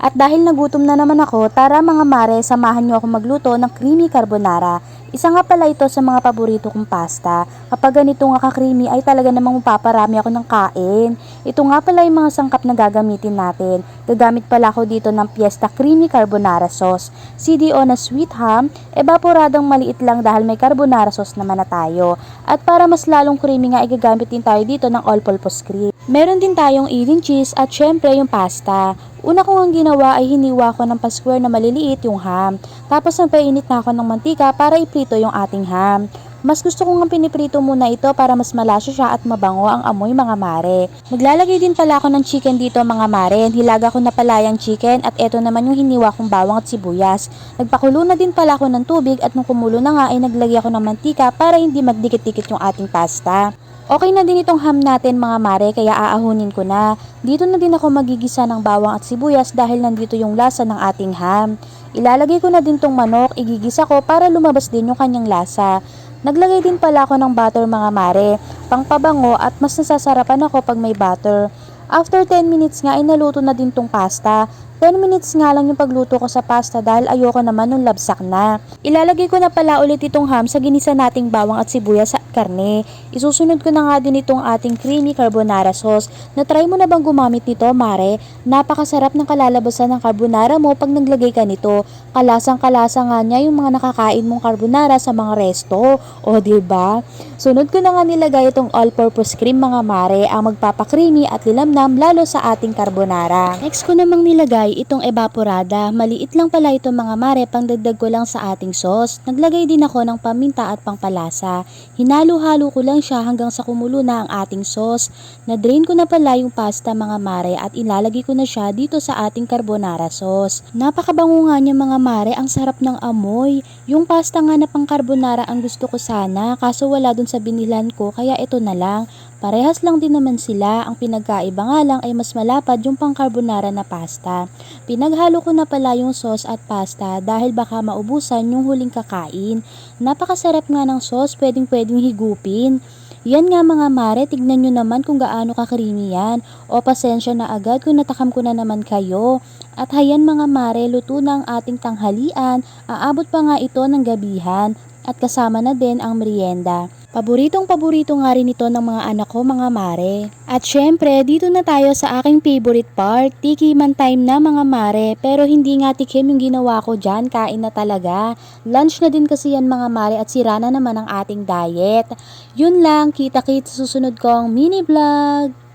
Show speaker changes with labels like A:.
A: At dahil nagutom na naman ako, tara mga mare, samahan niyo ako magluto ng creamy carbonara. Isa nga pala ito sa mga paborito kong pasta. Kapag ganito nga ka-creamy ay talaga namang mapaparami ako ng kain. Ito nga pala yung mga sangkap na gagamitin natin. Gagamit pala ako dito ng Fiesta Creamy Carbonara Sauce. CDO na sweet ham, evaporadong maliit lang dahil may carbonara sauce naman na tayo. At para mas lalong creamy nga, igagamit din tayo dito ng all-purpose cream. Meron din tayong eating cheese at syempre yung pasta. Una ko ang ginawa ay hiniwa ko ng pa-square na maliliit yung ham. Tapos nagpainit na ako ng mantika para iprito yung ating ham. Mas gusto ko nga piniprito muna ito para mas malasyo siya at mabango ang amoy mga mare. Maglalagay din pala ako ng chicken dito mga mare. Hilaga ko na pala yung chicken at eto naman yung hiniwa kong bawang at sibuyas. Nagpakulo na din pala ako ng tubig at nung kumulo na nga ay naglagay ako ng mantika para hindi magdikit-dikit yung ating pasta. Okay na din itong ham natin mga mare kaya aahunin ko na. Dito na din ako magigisa ng bawang at sibuyas dahil nandito yung lasa ng ating ham. Ilalagay ko na din tong manok, igigisa ko para lumabas din yung kanyang lasa. Naglagay din pala ako ng butter mga mare, pangpabango at mas nasasarapan ako pag may butter. After 10 minutes nga ay naluto na din tong pasta. 10 minutes nga lang yung pagluto ko sa pasta dahil ayoko naman nung labsak na. Ilalagay ko na pala ulit itong ham sa ginisa nating bawang at sibuyas at karne. Isusunod ko na nga din itong ating creamy carbonara sauce. Na-try mo na bang gumamit nito, Mare? Napakasarap ng kalalabasan ng carbonara mo pag naglagay ka nito. Kalasang kalasa nga niya yung mga nakakain mong carbonara sa mga resto. O, ba? Diba? Sunod ko na nga nilagay itong all-purpose cream mga Mare ang magpapakreamy at lilamnam lalo sa ating carbonara. Next ko namang nilagay itong evaporada. Maliit lang pala ito mga Mare, pangdagdag ko lang sa ating sauce. Naglagay din ako ng paminta at pangpalasa. Hinalo-halo ko lang siya hanggang sa kumulo na ang ating sauce. Na-drain ko na pala yung pasta mga Mare at ilalagay ko na siya dito sa ating carbonara sauce. Napakabango nga niya mga Mare, ang sarap ng amoy. Yung pasta nga na pang carbonara ang gusto ko sana, kaso wala dun sa binilan ko kaya ito na lang. Parehas lang din naman sila, ang pinagkaiba nga lang ay mas malapad yung pang carbonara na pasta. Pinaghalo ko na pala yung sauce at pasta dahil baka maubusan yung huling kakain. Napakasarap nga ng sauce, pwedeng pwedeng higupin. Yan nga mga mare, tignan nyo naman kung gaano ka-creamy yan. O pasensya na agad kung natakam ko na naman kayo. At hayan mga mare, luto na ang ating tanghalian. Aabot pa nga ito ng gabihan. At kasama na din ang merienda. Paboritong paborito nga rin ito ng mga anak ko mga mare. At syempre, dito na tayo sa aking favorite part, tikiman time na mga mare. Pero hindi nga tikim yung ginawa ko dyan, kain na talaga. Lunch na din kasi yan mga mare at sira na naman ang ating diet. Yun lang, kita-kit sa susunod kong mini vlog.